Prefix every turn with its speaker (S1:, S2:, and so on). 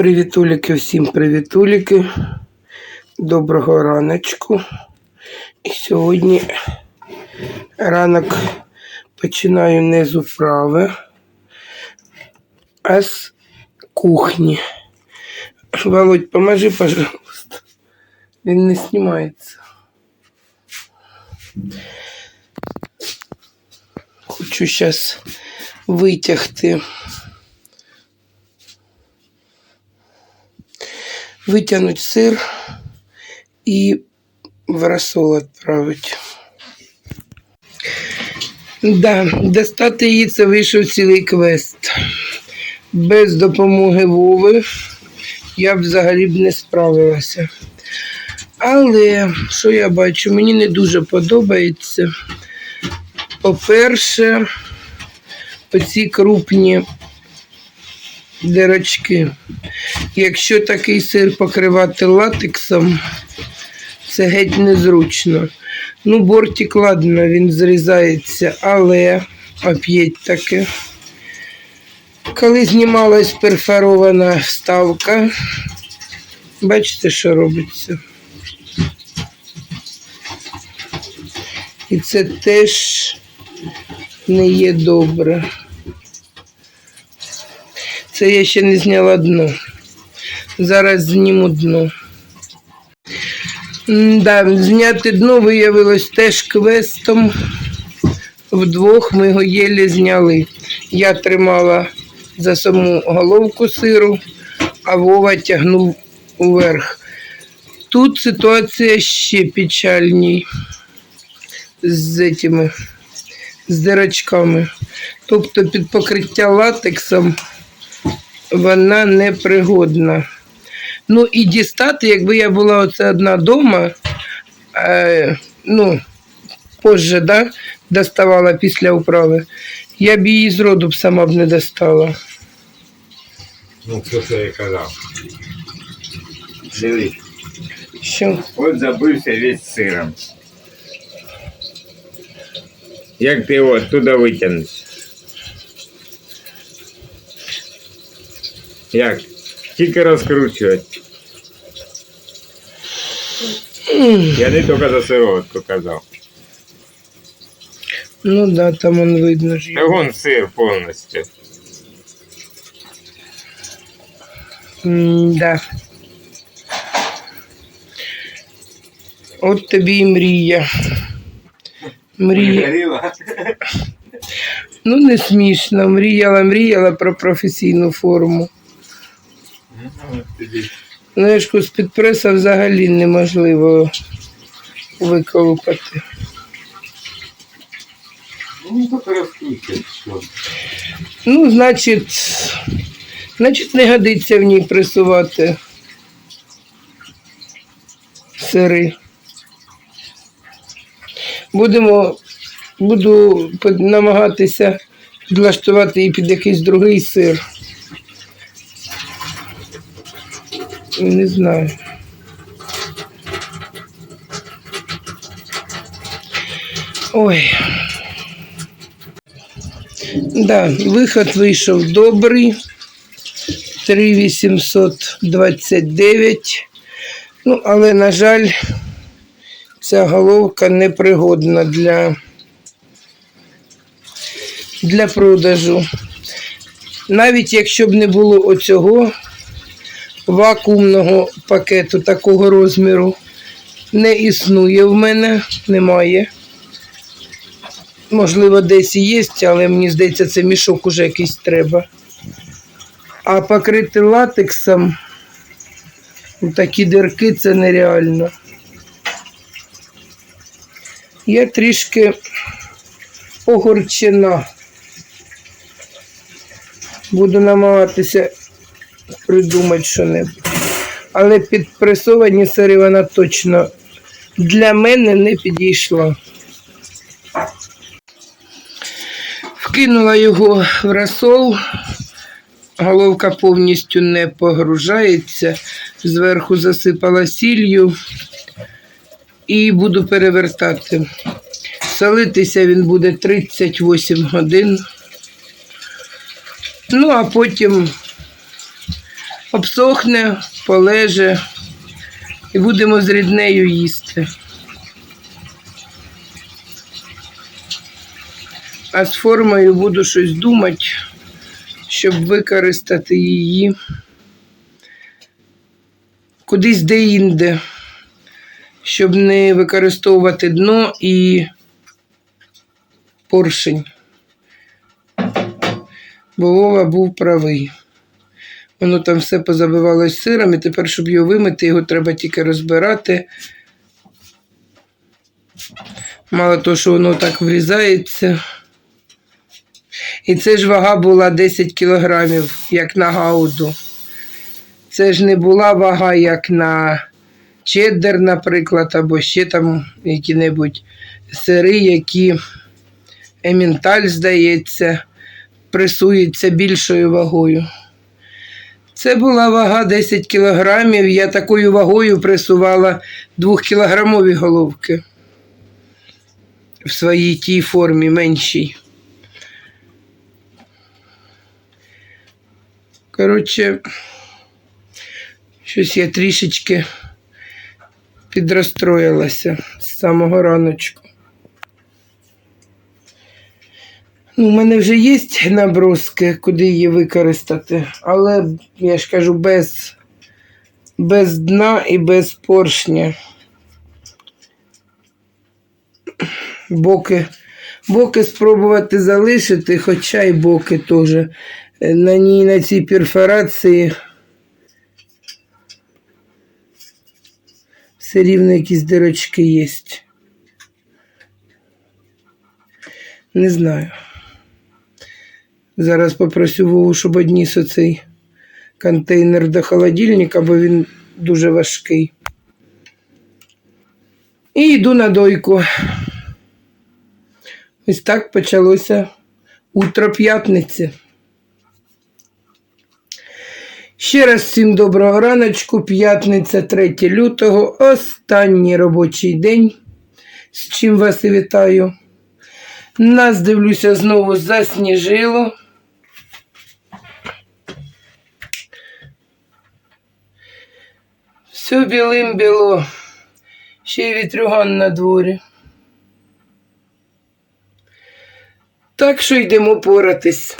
S1: Привітуліки, всім привітуліки. Доброго раночку. І сьогодні ранок починаю не з управи, а з кухні. Володь, поможи, пожалуйста. Він не знімається. Хочу зараз витягти. Витягнуть сир і в рассол відправити. Да, достати її це вийшов цілий квест. Без допомоги Вови я б взагалі б не справилася. Але що я бачу, мені не дуже подобається. По-перше, оці крупні дирочки. Якщо такий сир покривати латексом, це геть незручно. Ну, бортик, ладно, він зрізається, але оп'ять таки. Коли знімалась перфорована вставка, бачите, що робиться. І це теж не є добре. Це я ще не зняла дно. Зараз зніму дно. Да, зняти дно виявилось теж квестом. Вдвох ми його єлі зняли. Я тримала за саму головку сиру, а Вова тягнув уверх. Тут ситуація ще печальній з цими, з дирочками. Тобто під покриття латексом вона непригодна. Ну і дістати, якби я була оце одна вдома, е, ну, позже, да, доставала після управи, я б її з роду б сама б не достала.
S2: Ну, це що я казав. Дивись,
S1: Що?
S2: от забився весь сиром. Як ти його туди витягнеш? Як? Тільки розкручувати. Я не тільки за сироватку казав.
S1: Ну да, там он видно ж.
S2: Та вон сир повністю.
S1: М, Да. От тобі і мрія. Мрія. Ну, не смішно. Мріяла, мріяла про професійну форму. Знаєш, з під преса взагалі неможливо виколупати.
S2: Ну, що.
S1: Ну, значить, значить, не годиться в ній пресувати сири. Будемо, буду намагатися підлаштувати її під якийсь другий сир. Не знаю. Ой. Да, виход вийшов добрий. 3829. Ну, але, на жаль, ця головка непригодна для, для продажу. Навіть якщо б не було оцього вакуумного пакету такого розміру, не існує в мене, немає. Можливо, десь і є, але мені здається, це мішок уже якийсь треба. А покрити латексом такі дирки це нереально. Я трішки огорчена. Буду намагатися придумати що-небудь. Але підпресовані сири вона точно для мене не підійшла. Вкинула його в розсол. Головка повністю не погружається. Зверху засипала сіллю і буду перевертати. Солитися він буде 38 годин. Ну, а потім обсохне, полеже і будемо з ріднею їсти. А з формою буду щось думати, щоб використати її кудись де-інде, щоб не використовувати дно і поршень. Бо Вова був правий. Воно там все позабивалось сиром, і тепер, щоб його вимити, його треба тільки розбирати. Мало того, що воно так врізається. І це ж вага була 10 кілограмів, як на гауду. Це ж не була вага, як на чеддер, наприклад, або ще там які-небудь сири, які емінталь, здається, пресується більшою вагою. Це була вага 10 кілограмів. Я такою вагою пресувала 2-кілограмові головки в своїй тій формі меншій. Коротше, щось я трішечки підрозстроїлася з самого раночку. Ну, у мене вже є наброски, куди її використати, але я ж кажу, без, без дна і без поршня. Боки, боки спробувати залишити, хоча й боки теж. На ній, на цій перфорації все рівно якісь дирочки є. Не знаю. Зараз попросю Вову, щоб одніс оцей контейнер до холодильника, бо він дуже важкий. І йду на дойку. Ось так почалося утро п'ятниці. Ще раз всім доброго раночку. П'ятниця 3 лютого, останній робочий день. З чим вас і вітаю. Нас, дивлюся, знову засніжило. Все білим біло. Ще й вітрюган на дворі. Так що йдемо поратись.